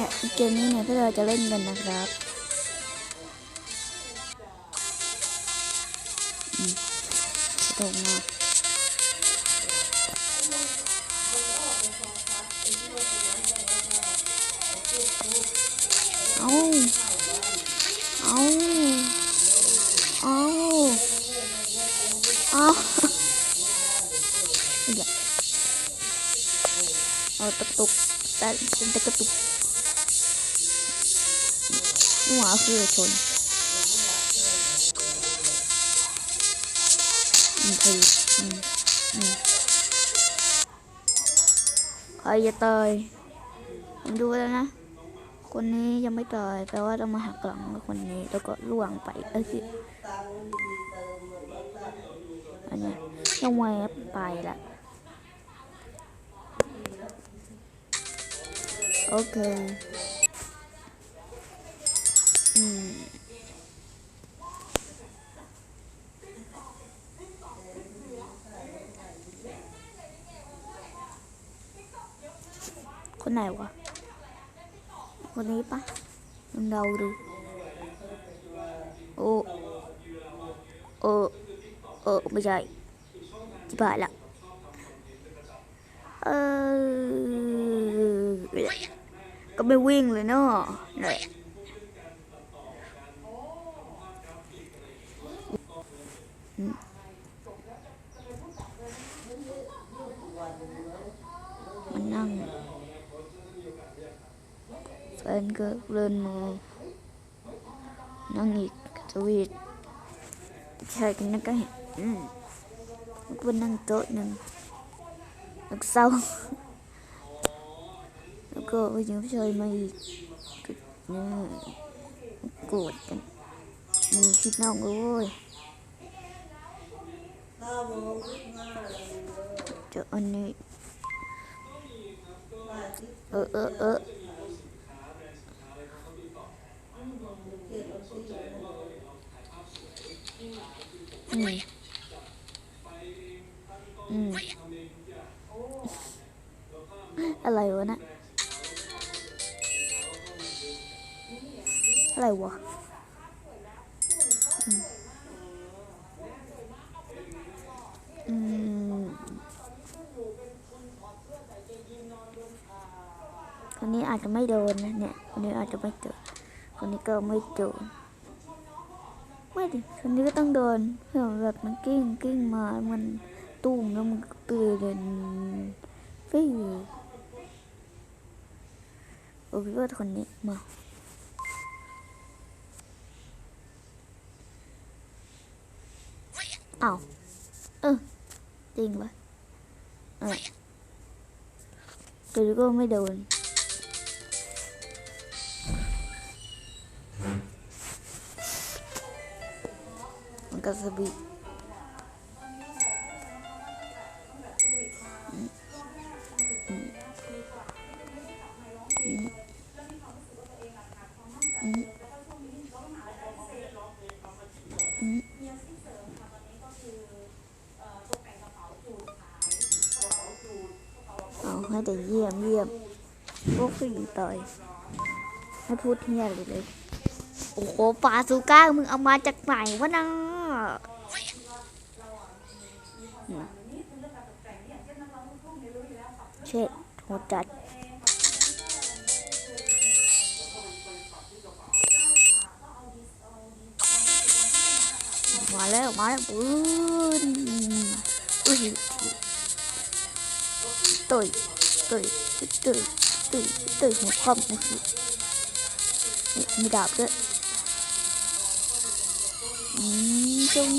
เนี่ยเกมนี้เนี่ยที่เราจะเล่นกันนะครับอืมกระโดดมาเอาเอาเอาเอาอย่าเอาตะตุกแต่เป็นตะกระตุก หัวคือชนอืมคืออืมอืมใครจะตายผมดูแล้วนะ คนนี้ยังไม่ตายแปลว่าต้องมาหักหลังคนนี้แล้วก็ล่วงไปเอ้ยสิอันเนี้ยต้องไว้ไปละโอเค คนไหนวะ คนนี้ปะลองเดาดู โอ้เออเออไม่ใช่จิบหายละเออก็ไม่วิ่งเลยเนาะเนี่ย อืมมันนั่งแฟนก็เดินมานั่งอีกสวีทใช่กันนะก็เห็น อืมก็นั่งโต๊ะหนึ่งแล้วก็เศร้าแล้วก็ไปยิงผู้ชายมาอีกก็เนี่ยโกรธกันมีคิดน้องโอ้ยเจออันนี้เออเออเอออืมอืมอะไรวะนะอะไรวะ คนนี้อาจจะไม่โดนนะเนี่ย คนนี้อาจจะไม่โดน คนนี้ก็ไม่โดน ไม่ดิ คนนี้ก็ต้องโดนเผื่อแบบมันกิ้งกิ้งมา มันตุ้มแล้วมันตื่นเฟิวโอ้พี่ว่าคนนี้มาอ้าวเออจริงปะเออแต่ก็ไม่โดน มันก็สบิเอาให้แต่เยี่ยมเยี่ยมพวกผู้หญิงต่อยไม่พูดเฮียเลย โอ้โหปลาซูก้ามึงเอามาจากไหนวะนะอืม เช็ดโหดจัดมาแล้วมาแล้วปืนอุ้ยตุยตุยตุยตุยตุยหัวคอมหัวคินี่มีดาบด้วยอืม จง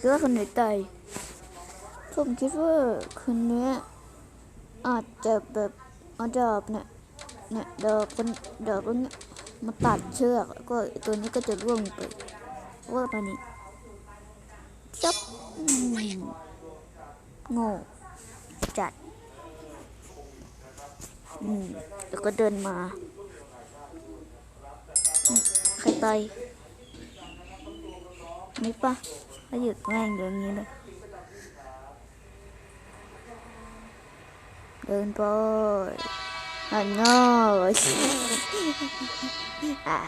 คิดว่าคนไหนตายผมคิดว่าคนนี้อาจจะแบบเอาดาบเนี่ยเนี่ยดาบเป็นดาบตรงเนี้ยมาตัดเชือกก็ตัวนี้ก็จะร่วงไปว่าตอนนี้จับอืมโง่จัด อืมแล้วก็เดินมาใครตายนี่ปะก็หยุดแม่งอย่างนี้เลยเดินไปอันนอสอะ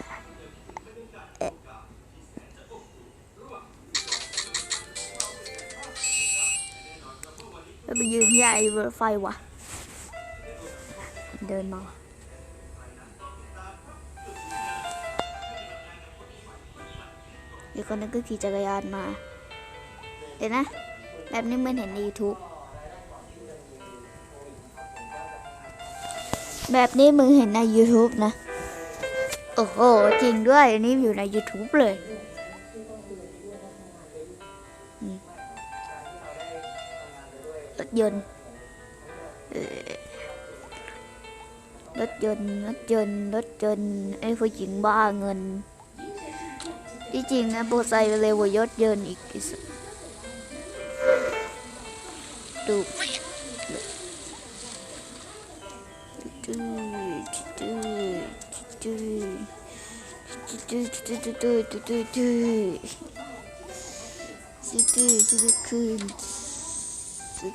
ไปยืนใหญ่บนรถไฟวะ เดินมาเดี๋ยวคนนั้นก็ขี่จักรยานมา เดี๋ยวนะ แบบนี้เหมันเห็นใน YouTube แบบนี้มึงเห็นใน YouTube นะ โอ้โห จริงด้วย อันนี้อยู่ใน YouTube เลยรถยนต์ รถยนต์รถยนต์รถยนต์ไอ้ผู้หญิงบ้าเงิน ที่จริงนะโบไซค์เร็วกว่ายศยนต์อีกอ้สัสดูดูดูดูดูดูดูดูดูดูดูดูดูดูดูคืนดู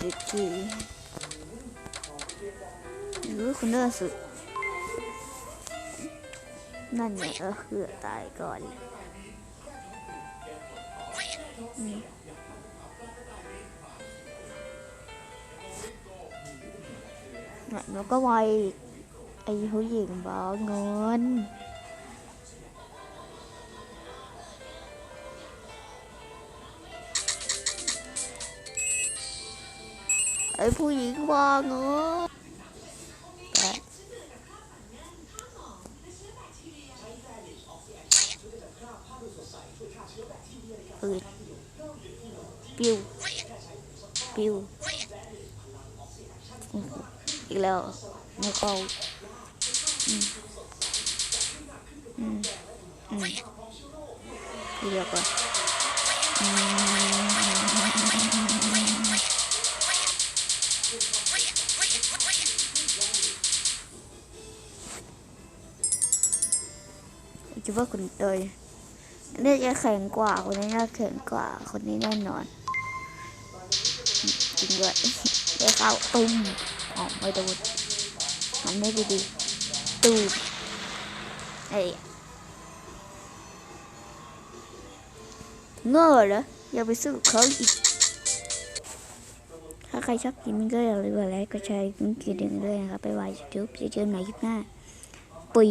ดูดู รู้คุณเนอร์สุด นั่นไงเออเคือตายก่อนมันก็ไวไอ้ผู้หญิงบ้าเงินไอ้ผู้หญิงบ้าเงิน ừ piu piu Ừ. อีกแล้วไม่เข้าอืมอืมอืมอีกแล้วก็อืมคิดว่าคุณเตย นี่จะแข็งกว่า คนนี้น่าแข็งกว่า คนนี้แน่นอนจริงด้วยได้เข้าตุ้มอ๋อไม่โดนมันไม่ดีๆตูมเอ้ยโง่เหรออย่าไปสู้เขาอีก ถ้าใครชอบคลิปนี้ก็อย่าลืมกดไลค์กดแชร์กดกระดิ่งด้วยนะครับไปไว้ยูทูบจะเจอกันใหม่คลิปหน้าปี